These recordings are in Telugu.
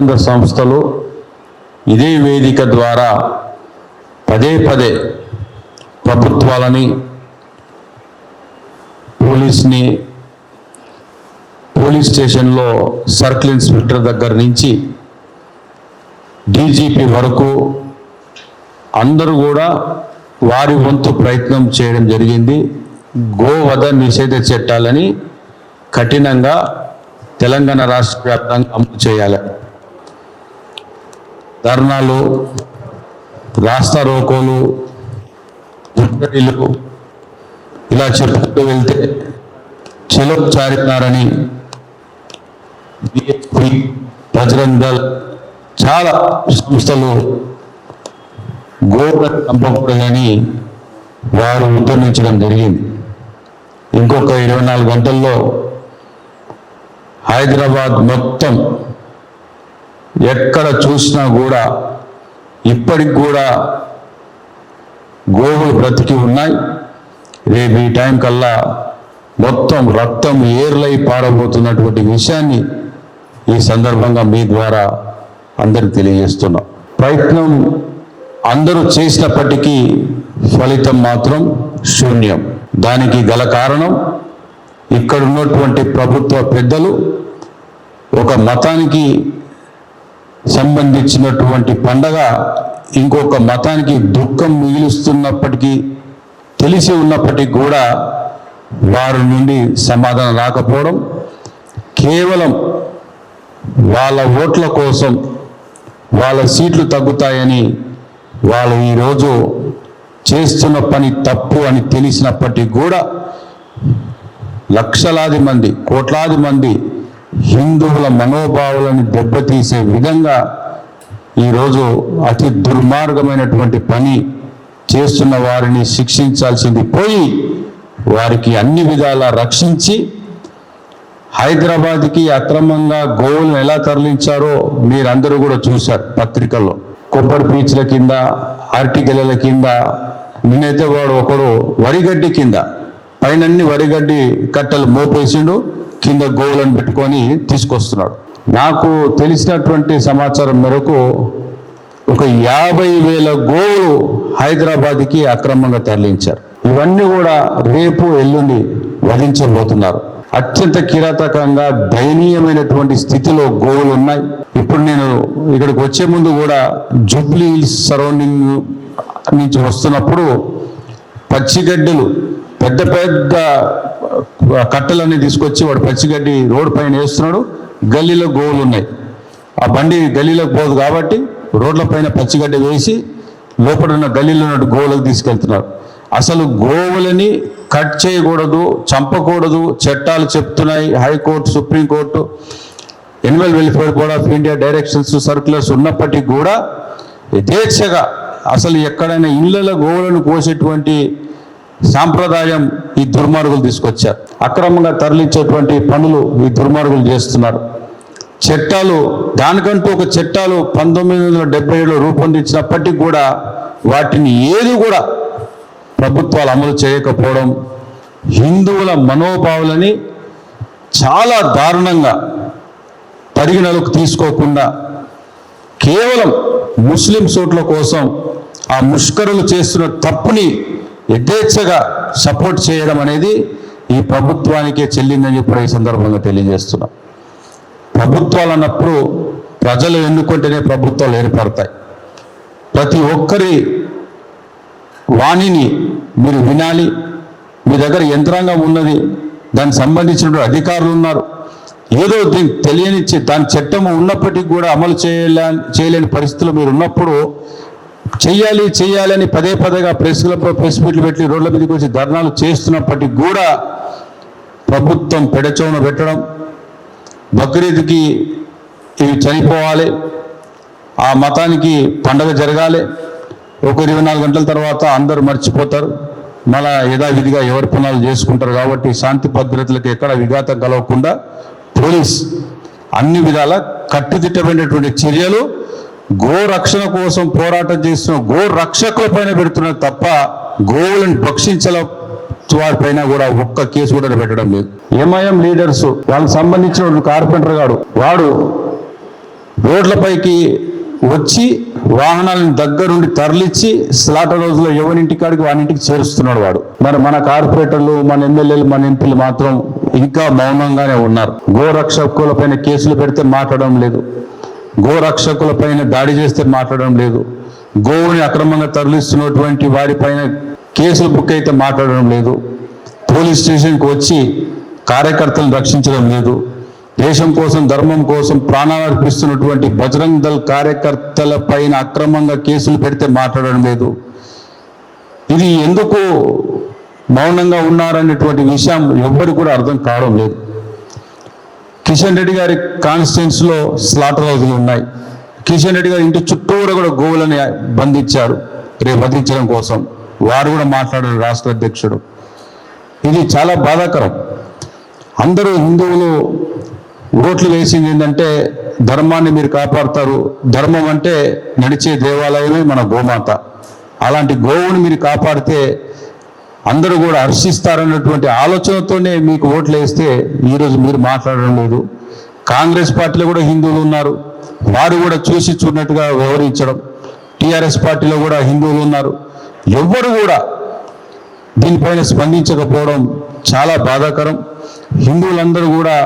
సంఘ సంస్థలు ఇదే వేదిక ద్వారా పదే పదే ప్రభుత్వాలని పోలీస్ని పోలీస్ స్టేషన్లో సర్కిల్ ఇన్స్పెక్టర్ దగ్గర నుంచి డీజీపీ వరకు అందరూ కూడా వారి వంతు ప్రయత్నం చేయడం జరిగింది. గోవధ నిషేధ చట్టాలని కఠినంగా తెలంగాణ రాష్ట్ర వ్యాప్తంగా అమలు చేయాలి. ధర్నాలు రాస్తా రోకోలు ముట్టడిలు ఇలా చెప్పుకుంటూ వెళ్తే చెలో చారినారని బిఎస్పి బజరంగ్ దళ్ చాలా సంస్థలు గోడ చంపకూడదని వారు ఉద్యమించడం జరిగింది. ఇంకొక ఇరవై నాలుగు గంటల్లో హైదరాబాద్ మొత్తం ఎక్కడ చూసినా కూడా ఇప్పటికి కూడా గోవులు బ్రతికి ఉన్నాయి. రేపు ఈ టైం కల్లా మొత్తం రక్తం ఏర్లై పారబోతున్నటువంటి విషయాన్ని ఈ సందర్భంగా మీ ద్వారా అందరికి తెలియజేస్తున్నాం. ప్రయత్నం అందరూ చేసినప్పటికీ ఫలితం మాత్రం శూన్యం. దానికి గల కారణం ఇక్కడ ఉన్నటువంటి ప్రభుత్వ పెద్దలు ఒక మతానికి సంబంధించినటువంటి పండగ ఇంకొక మతానికి దుఃఖం మిగిలుస్తున్నప్పటికీ తెలిసి ఉన్నప్పటికీ కూడా వారి నుండి సమాధానం రాకపోవడం కేవలం వాళ్ళ ఓట్ల కోసం వాళ్ళ సీట్లు తగ్గుతాయని వాళ్ళు ఈరోజు చేస్తున్న పని తప్పు అని తెలిసినప్పటికీ కూడా లక్షలాది మంది కోట్లాది మంది హిందువుల మనోభావాలను దెబ్బతీసే విధంగా ఈరోజు అతి దుర్మార్గమైనటువంటి పని చేస్తున్న వారిని శిక్షించాల్సింది పోయి వారికి అన్ని విధాలా రక్షించి హైదరాబాద్కి అక్రమంగా గోవులను ఎలా తరలించారో మీరందరూ కూడా చూశారు పత్రికల్లో. కొబ్బరి పీచుల కింద అరటిగెలల కింద నిన్నైతే వాడు ఒకడు వరిగడ్డి కింద పైనన్ని వరిగడ్డి కట్టలు మోపేసిండు. కింద గోవులను పెట్టుకొని తీసుకొస్తున్నాడు. నాకు తెలిసినటువంటి సమాచారం మేరకు ఒక యాభై వేల గోవులు హైదరాబాద్కి అక్రమంగా తరలించారు. ఇవన్నీ కూడా రేపు ఎల్లుండి వధించబోతున్నారు. అత్యంత కిరాతకంగా దయనీయమైనటువంటి స్థితిలో గోవులు ఉన్నాయి. ఇప్పుడు నేను ఇక్కడికి వచ్చే ముందు కూడా జూబ్లీ సరౌండింగ్ నుంచి వస్తున్నప్పుడు పచ్చిగడ్డలు పెద్ద పెద్ద కట్టలన్నీ తీసుకొచ్చి వాడు పచ్చిగడ్డి రోడ్డు పైన వేస్తున్నాడు. గల్లీలో గోవులు ఉన్నాయి. ఆ బండి గల్లీలోకి పోదు కాబట్టి రోడ్ల పైన పచ్చిగడ్డి వేసి లోపల ఉన్న గల్లీలో ఉన్న గోవులకు తీసుకెళ్తున్నారు. అసలు గోవులని కట్ చేయకూడదు చంపకూడదు చట్టాలు చెప్తున్నాయి. High court supreme court animal welfare board of India directions circulars ఉన్నప్పటికీ కూడా యథేచ్ఛగా అసలు ఎక్కడైనా ఇళ్ళలో గోవులను కోసేటువంటి సాంప్రదాయం ఈ దుర్మార్గులు తీసుకొచ్చారు. అక్రమంగా తరలించేటువంటి పనులు ఈ దుర్మార్గులు చేస్తున్నారు. చట్టాలు దానికంటూ ఒక చట్టాలు పంతొమ్మిది వందల డెబ్బై ఏడులో రూపొందించినప్పటికీ కూడా వాటిని ఏది కూడా ప్రభుత్వాలు అమలు చేయకపోవడం హిందువుల మనోభావాలని చాలా దారుణంగా పరిగణలోకి తీసుకోకుండా కేవలం ముస్లిం సోట్ల కోసం ఆ ముష్కరులు చేస్తున్న తప్పుని యథేచ్ఛగా సపోర్ట్ చేయడం అనేది ఈ ప్రభుత్వానికే చెల్లిందని చెప్పి ఈ సందర్భంగా తెలియజేస్తున్నాం. ప్రభుత్వాలు అన్నప్పుడు ప్రజలు ఎన్నుకుంటేనే ప్రభుత్వాలు ఏర్పడతాయి. ప్రతి ఒక్కరి వాణిని మీరు వినాలి. మీ దగ్గర యంత్రాంగం ఉన్నది. దానికి సంబంధించిన అధికారులు ఉన్నారు. ఏదో దీనికి తెలియని దాని చట్టము ఉన్నప్పటికీ కూడా అమలు చేయలే చేయలేని పరిస్థితులు మీరు ఉన్నప్పుడు చెయ్యాలి చెయ్యాలి అని పదే పదేగా ప్రెస్లతో ప్రెస్ మీట్లు పెట్టి రోడ్ల మీదకి వచ్చి ధర్నాలు చేస్తున్నప్పటికీ కూడా ప్రభుత్వం పెడచోన పెట్టడం బక్రీద్కి ఇవి చనిపోవాలి ఆ మతానికి పండగ జరగాలి ఒక ఇరవై నాలుగు గంటల తర్వాత అందరూ మర్చిపోతారు మళ్ళా యథావిధిగా ఎవరి పనులు చేసుకుంటారు కాబట్టి శాంతి భద్రతలకు ఎక్కడ విఘాతం కలగకుండా పోలీస్ అన్ని విధాల కట్టుదిట్టమైనటువంటి చర్యలు గో రక్షణ కోసం పోరాటం చేస్తున్న గో రక్షకుల పైన పెడుతున్నారు తప్ప గోవులను భక్షించల వారిపైన కూడా ఒక్క కేసు కూడా పెట్టడం లేదు. ఎంఐఎం లీడర్స్ వాళ్ళకి సంబంధించిన కార్పెంటర్ గాడు వాడు రోడ్లపైకి వచ్చి వాహనాలను దగ్గరుండి తరలిచ్చి స్లాటర్ రోజులో ఎవరింటికాడికి వానింటికి చేరుస్తున్నాడు వాడు. మరి మన కార్పొరేటర్లు మన ఎమ్మెల్యేలు మన ఎంపీలు మాత్రం ఇంకా మౌనంగానే ఉన్నారు. గోరక్షకుల పైన కేసులు పెడితే మాట్లాడడం లేదు. గోరక్షకుల పైన దాడి చేస్తే మాట్లాడడం లేదు. గోవుని అక్రమంగా తరలిస్తున్నటువంటి వారిపైన కేసులు బుక్ అయితే మాట్లాడడం లేదు. పోలీస్ స్టేషన్కి వచ్చి కార్యకర్తలను రక్షించడం లేదు. దేశం కోసం ధర్మం కోసం ప్రాణాలు అర్పిస్తున్నటువంటి బజరంగ్ దళ్ కార్యకర్తల పైన అక్రమంగా కేసులు పెడితే మాట్లాడడం లేదు. ఇది ఎందుకు మౌనంగా ఉన్నారనేటువంటి విషయం ఎవ్వరు కూడా అర్థం కావడం లేదు. కిషన్ రెడ్డి గారి కాన్స్టిట్యున్సీలో స్లాటర్ హౌస్లు ఉన్నాయి. కిషన్ రెడ్డి గారి ఇంటి చుట్టూరా కూడా గోవులని బంధించారు. రేపు వధించడం కోసం. వారు కూడా మాట్లాడారు రాష్ట్ర అధ్యక్షుడు. ఇది చాలా బాధాకరం. అందరూ హిందువులు ఓట్లు వేసింది ఏంటంటే ధర్మాన్ని మీరు కాపాడుతారు. ధర్మం అంటే నడిచే దేవాలయమే మన గోమాత. అలాంటి గోవుని మీరు కాపాడితే అందరూ కూడా హర్షిస్తారన్నటువంటి ఆలోచనతోనే మీకు ఓట్లు వేస్తే ఈరోజు మీరు మాట్లాడడం లేదు. కాంగ్రెస్ పార్టీలో కూడా హిందువులు ఉన్నారు. వారు కూడా చూసి చూడనట్టుగా వ్యవహరించడం. టీఆర్ఎస్ పార్టీలో కూడా హిందువులు ఉన్నారు. ఎవ్వరు కూడా దీనిపైన స్పందించకపోవడం చాలా బాధాకరం. హిందువులందరూ కూడా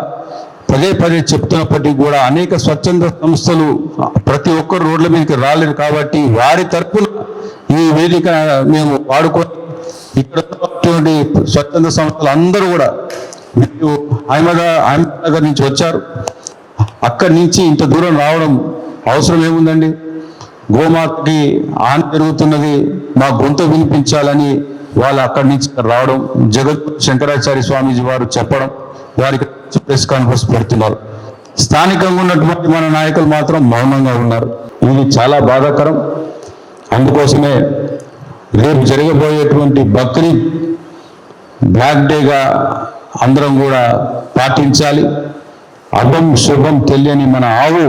పదే పదే చెప్తున్నప్పటికీ కూడా అనేక స్వచ్ఛంద సంస్థలు ప్రతి ఒక్కరు రోడ్ల మీదకి రాలేరు కాబట్టి వారి తరపున ఈ వేదిక మేము వాడుకొని ఇక్కడ ఉన్నటువంటి స్వచ్ఛంద సంస్థలు అందరూ కూడా మీరు అహ్మదాబాద్ నగర్ నుంచి వచ్చారు. అక్కడి నుంచి ఇంత దూరం రావడం అవసరం ఏముందండి? గోమాతకి హాని జరుగుతున్నది మా గొంతు వినిపించాలని వాళ్ళు అక్కడి నుంచి రావడం జగత్ శంకరాచార్య స్వామీజీ వారు చెప్పడం వారికి ప్రెస్ కాన్ఫరెన్స్ పెడుతున్నారు. స్థానికంగా ఉన్నటువంటి మన నాయకులు మాత్రం మౌనంగా ఉన్నారు. ఇది చాలా బాధాకరం. అందుకోసమే రేపు జరగబోయేటువంటి బక్రీద్ బ్లాక్ డేగా అందరం కూడా పాటించాలి. అభం శుభం తెలియని మన ఆవు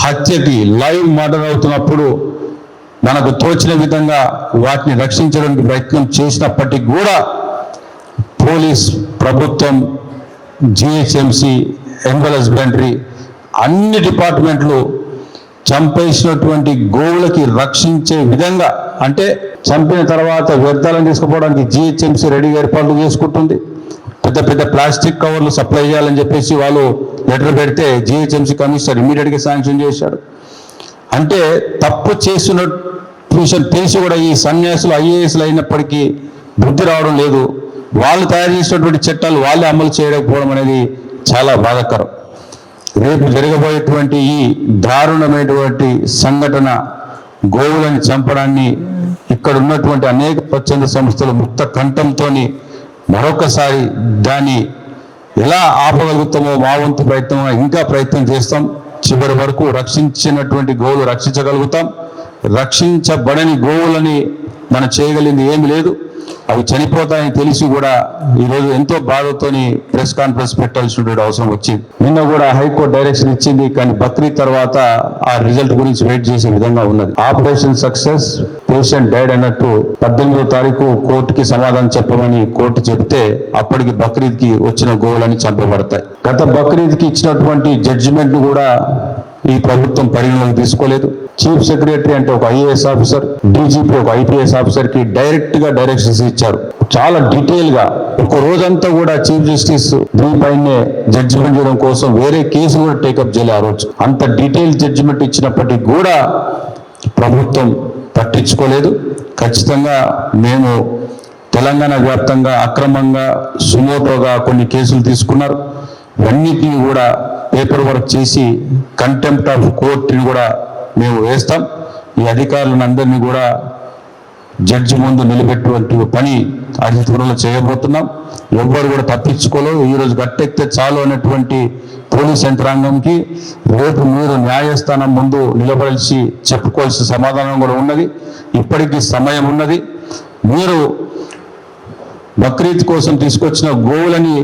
హత్యకి లైవ్ మర్డర్ అవుతున్నప్పుడు మనకు తోచిన విధంగా వాటిని రక్షించడానికి ప్రయత్నం చేసినప్పటికీ కూడా పోలీస్ ప్రభుత్వం జిహెచ్ఎంసి ఎనిమల్ హస్బెండరీ అన్ని డిపార్ట్మెంట్లు చంపేసినటువంటి గోవులకి రక్షించే విధంగా అంటే చంపిన తర్వాత వ్యర్థాలను తీసుకుపోవడానికి జిహెచ్ఎంసీ రెడీగా ఏర్పాట్లు చేసుకుంటుంది. పెద్ద పెద్ద ప్లాస్టిక్ కవర్లు సప్లై చేయాలని చెప్పేసి వాళ్ళు లెటర్ పెడితే జిహెచ్ఎంసీ కమిషనర్ ఇమీడియట్గా శాంక్షన్ చేశాడు. అంటే తప్పు చేస్తున్న విషయం తెలిసి కూడా ఈ సన్యాసులు ఐఏఎస్లు అయినప్పటికీ బుద్ధి రావడం లేదు. వాళ్ళు తయారు చేసినటువంటి చట్టాలు వాళ్ళే అమలు చేయకపోవడం అనేది చాలా బాధాకరం. రేపు జరగబోయేటువంటి ఈ దారుణమైనటువంటి సంఘటన గోవులను చంపడాన్ని ఇక్కడ ఉన్నటువంటి అనేక స్వచ్ఛంద సంస్థలు ముక్త కంఠంతో మరొకసారి దాన్ని ఎలా ఆపగలుగుతామో మా వంతు ప్రయత్నం ఇంకా ప్రయత్నం చేస్తాం. చివరి వరకు రక్షించినటువంటి గోవులు రక్షించగలుగుతాం. రక్షించబడని గోవులని మనం చేయగలిగింది ఏమి లేదు. అవి చనిపోతాయని తెలిసి కూడా ఈరోజు ఎంతో బాధతోని ప్రెస్ కాన్ఫరెన్స్ పెట్టాల్సినటువంటి అవసరం వచ్చింది. నిన్న కూడా హైకోర్టు డైరెక్షన్ ఇచ్చింది కానీ బక్రీద్ తర్వాత ఆ రిజల్ట్ గురించి వెయిట్ చేసే విధంగా ఉన్నది. ఆపరేషన్ సక్సెస్ పేషెంట్ డైడ్ అన్నట్టు పద్దెనిమిదో తారీఖు కోర్టుకి సమాధానం చెప్పమని కోర్టు చెప్తే అప్పటికి బక్రీద్కి వచ్చిన గోవులని చంపబడతాయి. గత బక్రీద్కి ఇచ్చినటువంటి జడ్జిమెంట్ కూడా ఈ ప్రభుత్వం పరిగణలోకి తీసుకోలేదు. చీఫ్ సెక్రటరీ అంటే ఒక ఐఏఎస్ ఆఫీసర్ డీజీపీ ఒక ఐపీఎస్ ఆఫీసర్కి డైరెక్ట్గా డైరెక్షన్స్ ఇచ్చారు. చాలా డీటెయిల్గా ఒక రోజంతా కూడా చీఫ్ జస్టిస్ దీనిపైనే జడ్జిమెంట్ చేయడం కోసం వేరే కేసు కూడా టేకప్ చేయలే ఆ రోజు. అంత డీటెయిల్ జడ్జిమెంట్ ఇచ్చినప్పటికీ కూడా ప్రభుత్వం పట్టించుకోలేదు. ఖచ్చితంగా మేము తెలంగాణ వ్యాప్తంగా అక్రమంగా సుమోటోగా కొన్ని కేసులు తీసుకున్నారు. ఇవన్నిటిని కూడా పేపర్ వర్క్ చేసి కంటెంప్ట్ ఆఫ్ కోర్టుని కూడా మేము వేస్తాం. ఈ అధికారులను అందరినీ కూడా జడ్జి ముందు నిలబెట్టువంటి పని అతి త్వరలో చేయబోతున్నాం. ఎవ్వరు కూడా తప్పించుకోలేదు ఈరోజు రోజు గట్టెక్కితే చాలు అనేటువంటి పోలీస్ యంత్రాంగంకి రేపు మీరు న్యాయస్థానం ముందు నిలబడాల్సి చెప్పుకోవాల్సిన సమాధానం కూడా ఉన్నది. ఇప్పటికీ సమయం ఉన్నది. మీరు బక్రీద్ కోసం తీసుకొచ్చిన గోవులని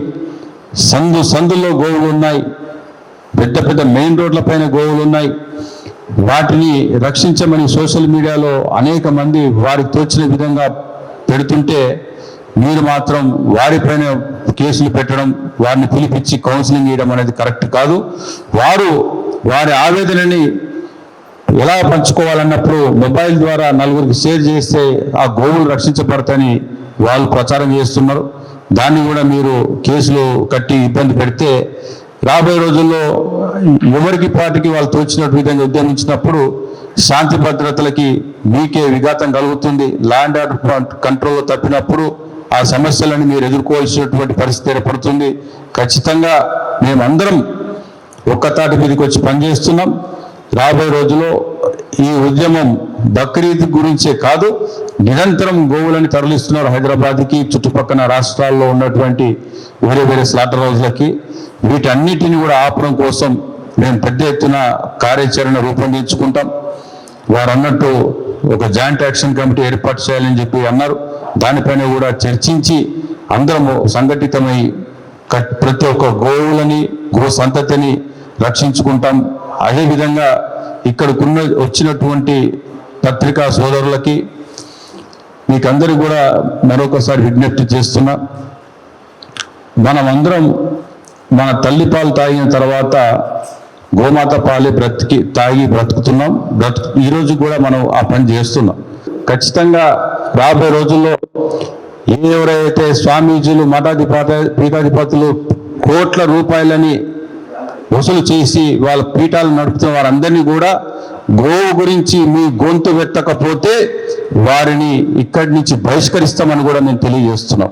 సందు సందుల్లో గోవులు ఉన్నాయి. పెద్ద పెద్ద మెయిన్ రోడ్ల పైన గోవులు ఉన్నాయి. వాటిని రక్షించమని సోషల్ మీడియాలో అనేక మంది వారికి తోచిన విధంగా పెడుతుంటే మీరు మాత్రం వారిపైన కేసులు పెట్టడం వారిని పిలిపించి కౌన్సిలింగ్ చేయడం అనేది కరెక్ట్ కాదు. వారు వారి ఆవేదనని ఎలా పంచుకోవాలన్నప్పుడు మొబైల్ ద్వారా నలుగురికి షేర్ చేస్తే ఆ గోవులు రక్షించబడతాయని వాళ్ళు ప్రచారం చేస్తున్నారు. దాన్ని కూడా మీరు కేసులు కట్టి ఇబ్బంది పెడితే రాబోయే రోజుల్లో ఎవరికి పాటికి వాళ్ళు తోచినట్టు విధంగా ఉద్యమించినప్పుడు శాంతి భద్రతలకి మీకే విఘాతం కలుగుతుంది. ల్యాండ్ ఆర్డర్ కంట్రోల్ తప్పినప్పుడు ఆ సమస్యలను మీరు ఎదుర్కోవాల్సినటువంటి పరిస్థితి ఏర్పడుతుంది. ఖచ్చితంగా మేమందరం ఒక్కతాటి మీదకి వచ్చి పనిచేస్తున్నాం. రాబోయే రోజుల్లో ఈ ఉద్యమం బక్రీద్ గురించే కాదు నిరంతరం గోవులని తరలిస్తున్నారు హైదరాబాద్కి చుట్టుపక్కల రాష్ట్రాల్లో ఉన్నటువంటి వేరే వేరే స్లాటర్ హౌస్లకి వీటన్నిటిని కూడా ఆపడం కోసం మేము పెద్ద ఎత్తున కార్యాచరణ రూపొందించుకుంటాం. వారు అన్నట్టు ఒక జాయింట్ యాక్షన్ కమిటీ ఏర్పాటు చేయాలని చెప్పి అన్నారు. దానిపైన కూడా చర్చించి అందరము సంఘటితమై ప్రతి ఒక్క గోవులని గో సంతతిని రక్షించుకుంటాం. అదేవిధంగా ఇక్కడికున్న వచ్చినటువంటి పత్రికా సోదరులకి మీకందరూ కూడా మరొకసారి విజ్ఞప్తి చేస్తున్నా. మనమందరం మన తల్లిపాలు తాగిన తర్వాత గోమాత పాలే బ్రతికి తాగి బ్రతుకుతున్నాం. బ్రతుకు ఈరోజు కూడా మనం ఆ పని చేస్తున్నాం. ఖచ్చితంగా రాబోయే రోజుల్లో ఎవరైతే స్వామీజీలు మఠాధిపత పీఠాధిపతులు కోట్ల రూపాయలని వసూలు చేసి వాళ్ళ పీఠాలు నడుపుతున్న వారందరినీ కూడా గోవు గురించి మీ గొంతు వెత్తకపోతే వారిని ఇక్కడి నుంచి బహిష్కరిస్తామని కూడా మేము తెలియజేస్తున్నాం.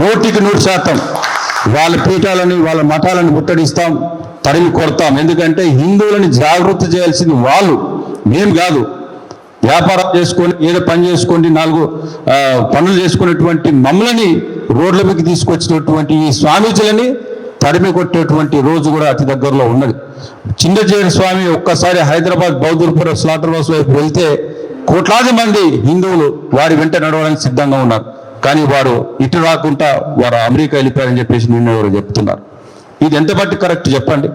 నూటికి నూరు శాతం వాళ్ళ పీఠాలని వాళ్ళ మఠాలను ముట్టడిస్తాం తరిమి కొడతాం. ఎందుకంటే హిందువులని జాగృతి చేయాల్సింది వాళ్ళు మేము కాదు. వ్యాపారం చేసుకొని ఏదో పని చేసుకోండి నాలుగు పనులు చేసుకున్నటువంటి మమ్మల్ని రోడ్ల మీదకి తీసుకొచ్చినటువంటి ఈ స్వామీజీలని తరిమి కొట్టేటువంటి రోజు కూడా అతి దగ్గరలో ఉన్నది. చిన్నజేడు స్వామి ఒక్కసారి హైదరాబాద్ బౌద్ధపుర స్లాటర్ హౌస్ వైపు వెళ్తే కోట్లాది మంది హిందువులు వారి వెంట నడవడానికి సిద్ధంగా ఉన్నారు. కానీ వారు ఇటు రాకుండా వారు అమెరికా వెళ్ళిపోయారని చెప్పేసి నిన్న ఎవరు చెప్తున్నారు. ఇది ఎంత బట్టి కరెక్ట్ చెప్పండి?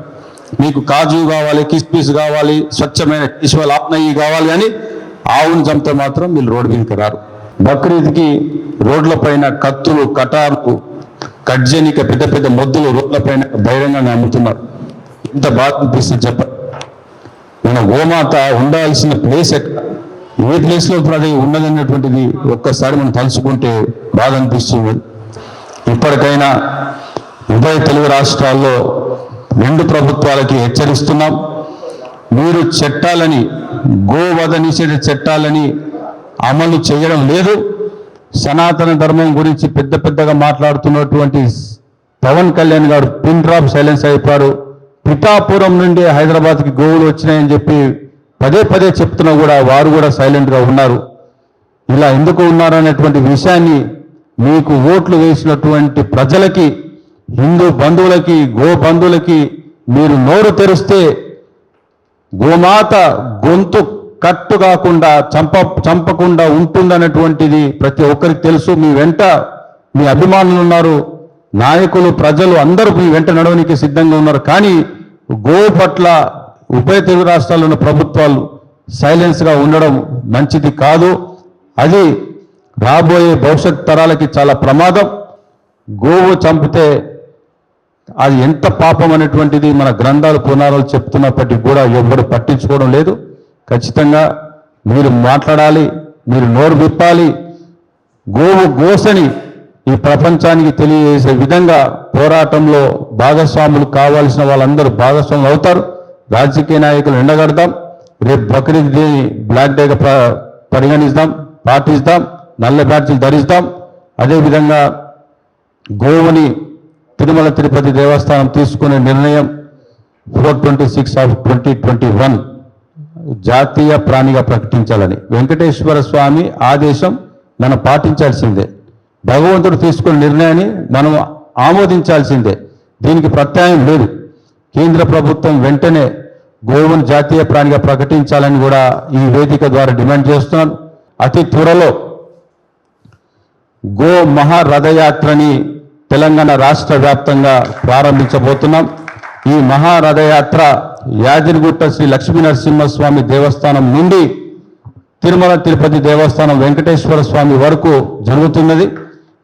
మీకు కాజు కావాలి కిస్మిస్ కావాలి స్వచ్ఛమైన ఈశ్వర ఆప్నయ్యి కావాలి కానీ ఆవును చంపితే మాత్రం వీళ్ళు రోడ్డు మీదకి రారు. బక్రీద్కి రోడ్ల పైన కత్తులు కటార్లు కడ్జనిక పెద్ద పెద్ద మొద్దులు రోడ్ల పైన బహిరంగంగా అమ్ముతున్నారు. ఎంత బాధ అనిపిస్తుంది చెప్ప. మన గోమాత ఉండాల్సిన ప్లేస్ ఎక్కడ? ఏ ప్లేస్లో ఇప్పుడు అది ఉన్నదన్నటువంటిది ఒక్కసారి మనం తలుచుకుంటే బాధ అనిపిస్తుంది. ఇప్పటికైనా ఉభయ తెలుగు రాష్ట్రాల్లో రెండు ప్రభుత్వాలకి హెచ్చరిస్తున్నాం. మీరు చట్టాలని గోవధ నిషేధ చట్టాలని అమలు చేయడం లేదు. సనాతన ధర్మం గురించి పెద్ద పెద్దగా మాట్లాడుతున్నటువంటి పవన్ కళ్యాణ్ గారు పిన్ డ్రాప్ సైలెన్స్ అయిపోయారు పిఠాపురం నుండి హైదరాబాద్కి గోవులు వచ్చినాయని చెప్పి పదే పదే చెప్తున్నా కూడా వారు కూడా సైలెంట్గా ఉన్నారు. ఇలా ఎందుకు ఉన్నారు అనేటువంటి విషయాన్ని మీకు ఓట్లు వేసినటువంటి ప్రజలకి హిందూ బంధువులకి గో బంధువులకి మీరు నోరు తెరిస్తే గోమాత గొంతు కట్టు కాకుండా చంప చంపకుండా ఉంటుందన్నటువంటిది ప్రతి ఒక్కరికి తెలుసు. మీ వెంట మీ అభిమానులు ఉన్నారు. నాయకులు ప్రజలు అందరూ మీ వెంట నడవడానికి సిద్ధంగా ఉన్నారు. కానీ గో పట్ల ఉభయ తెలుగు రాష్ట్రాల్లో ఉన్న ప్రభుత్వాలు సైలెన్స్గా ఉండడం మంచిది కాదు. అది రాబోయే భవిష్యత్ తరాలకి చాలా ప్రమాదం. గోవు చంపితే అది ఎంత పాపం అనేటువంటిది మన గ్రంథాలు పునారాలు చెప్తున్నప్పటికీ కూడా ఎవరు పట్టించుకోవడం లేదు. ఖచ్చితంగా మీరు మాట్లాడాలి మీరు నోరు విప్పాలి. గోవు గోసని ఈ ప్రపంచానికి తెలియజేసే విధంగా పోరాటంలో భాగస్వాములు కావాల్సిన వాళ్ళందరూ భాగస్వాములు అవుతారు. రాజకీయ నాయకులు ఎండగడదాం. రేపు బక్రీద్ డే బ్లాక్ డేగా పరిగణిస్తాం పాటిస్తాం నల్ల బ్యాడ్జీలు ధరిస్తాం. అదేవిధంగా గోవుని తిరుమల తిరుపతి దేవస్థానం తీసుకునే నిర్ణయం four twenty six of twenty twenty one. జాతీయ ప్రాణిగా ప్రకటించాలని. వెంకటేశ్వర స్వామి ఆదేశం మనం పాటించాల్సిందే. భగవంతుడు తీసుకున్న నిర్ణయాన్ని మనం ఆమోదించాల్సిందే. దీనికి ప్రత్యాయం లేదు. కేంద్ర ప్రభుత్వం వెంటనే గోవును జాతీయ ప్రాణిగా ప్రకటించాలని కూడా ఈ వేదిక ద్వారా డిమాండ్ చేస్తున్నాను. అతి త్వరలో గో మహారథయాత్రని తెలంగాణ రాష్ట్ర వ్యాప్తంగా ప్రారంభించబోతున్నాం. ఈ మహారథయాత్ర యాదిరిగుట్ట శ్రీ లక్ష్మీ నరసింహస్వామి దేవస్థానం నుండి తిరుమల తిరుపతి దేవస్థానం వెంకటేశ్వర స్వామి వరకు జరుగుతున్నది.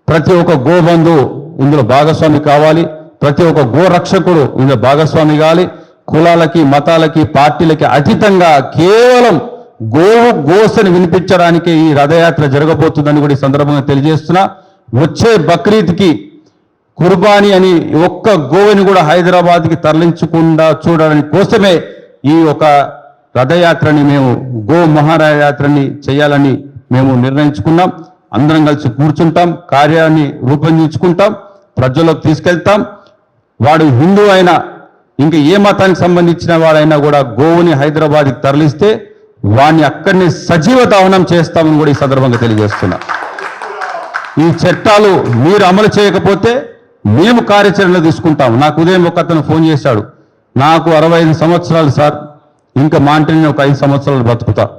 ప్రతి ఒక్క గోబంధు ఇందులో భాగస్వామి కావాలి. ప్రతి ఒక్క గో రక్షకుడు ఇందులో భాగస్వామి కావాలి. కులాలకి మతాలకి పార్టీలకి అతీతంగా కేవలం గోవు గోసని వినిపించడానికి ఈ రథయాత్ర జరగబోతుందని కూడా ఈ సందర్భంగా తెలియజేస్తున్నా. వచ్చే బక్రీద్కి కుర్బానీ అని ఒక్క గోవెని కూడా హైదరాబాద్కి తరలించకుండా చూడడానికి కోసమే ఈ ఒక రథయాత్రని మేము గో మహారథయాత్రని చేయాలని మేము నిర్ణయించుకున్నాం. అందరం కలిసి కూర్చుంటాం కార్యాన్ని రూపొందించుకుంటాం ప్రజల్లోకి తీసుకెళ్తాం. వాడు హిందూ అయినా ఇంకా ఏ మతానికి సంబంధించిన వాడైనా కూడా గోవుని హైదరాబాద్కి తరలిస్తే వాడిని అక్కడిని సజీవ దహనం చేస్తామని కూడా ఈ సందర్భంగా తెలియజేస్తున్నా. ఈ చట్టాలు మీరు అమలు చేయకపోతే మేము కార్యాచరణలు తీసుకుంటాం నాకు ఉదయం ఒక అతను ఫోన్ చేశాడు. నాకు అరవై ఐదు సంవత్సరాలు సార్. ఇంకా మాంటని ఒక ఐదు సంవత్సరాలు బతుకుతా.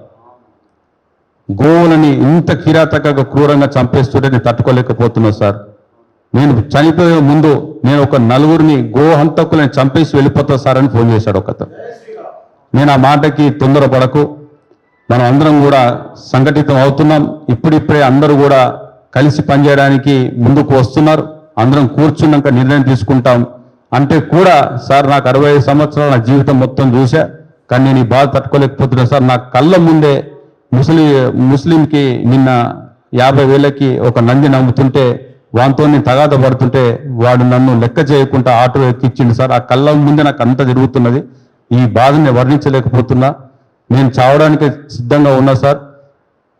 గోవులని ఇంత కిరాతకంగా క్రూరంగా చంపేస్తుంటే నేను తట్టుకోలేకపోతున్నా సార్. నేను చనిపోయే ముందు నేను ఒక నలుగురిని గో హంతకులను చంపేసి వెళ్ళిపోతా సార్ అని ఫోన్ చేశాడు ఒకతను నేను ఆ మాటకి తొందరపడకు. మనం అందరం కూడా సంఘటితం అవుతున్నాం. ఇప్పుడిప్పుడే అందరూ కూడా కలిసి పనిచేయడానికి ముందుకు వస్తున్నారు. అందరం కూర్చున్నాక నిర్ణయం తీసుకుంటాం. అంటే కూడా సార్ నాకు అరవై ఐదు సంవత్సరాల నా జీవితం మొత్తం చూసా కానీ నేను ఈ బాధ తట్టుకోలేకపోతున్నా. సార్ నా కళ్ళ ముందే ముస్లిం ముస్లింకి నిన్న యాభై వేలకి ఒక నంది నమ్ముతుంటే వాంతో నేను తగాద పడుతుంటే వాడు నన్ను లెక్క చేయకుండా ఆటో ఎక్కిచ్చిండు సార్. ఆ కళ్ళ ముందే నాకు అంత జరుగుతున్నది ఈ బాధని వర్ణించలేకపోతున్నా. నేను చావడానికి సిద్ధంగా ఉన్నా సార్.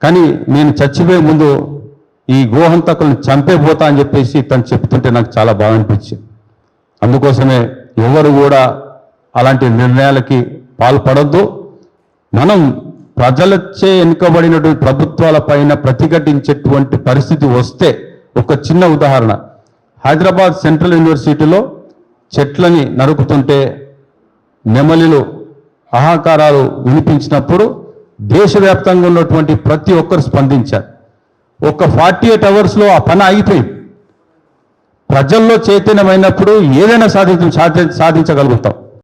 కానీ నేను చచ్చిపోయే ముందు ఈ గోహంతకులను చంపేపోతా అని చెప్పేసి తను చెప్తుంటే నాకు చాలా బాగా అనిపించింది. అందుకోసమే ఎవరు కూడా అలాంటి నిర్ణయాలకి పాల్పడద్దు. మనం ప్రజలచే ఎన్నుకబడినటువంటి ప్రభుత్వాల పైన ప్రతిఘటించేటువంటి పరిస్థితి వస్తే ఒక చిన్న ఉదాహరణ. హైదరాబాద్ సెంట్రల్ యూనివర్సిటీలో చెట్లని నరుకుతుంటే నెమలిలు ఆహాకారాలు వినిపించినప్పుడు దేశవ్యాప్తంగా ఉన్నటువంటి ప్రతి ఒక్కరు స్పందించారు. ఒక ఫార్టీ ఎయిట్ అవర్స్లో ఆ పని ఆగిపోయింది ప్రజల్లో చైతన్యమైనప్పుడు ఏదైనా సాధించ సాధించగలుగుతాం.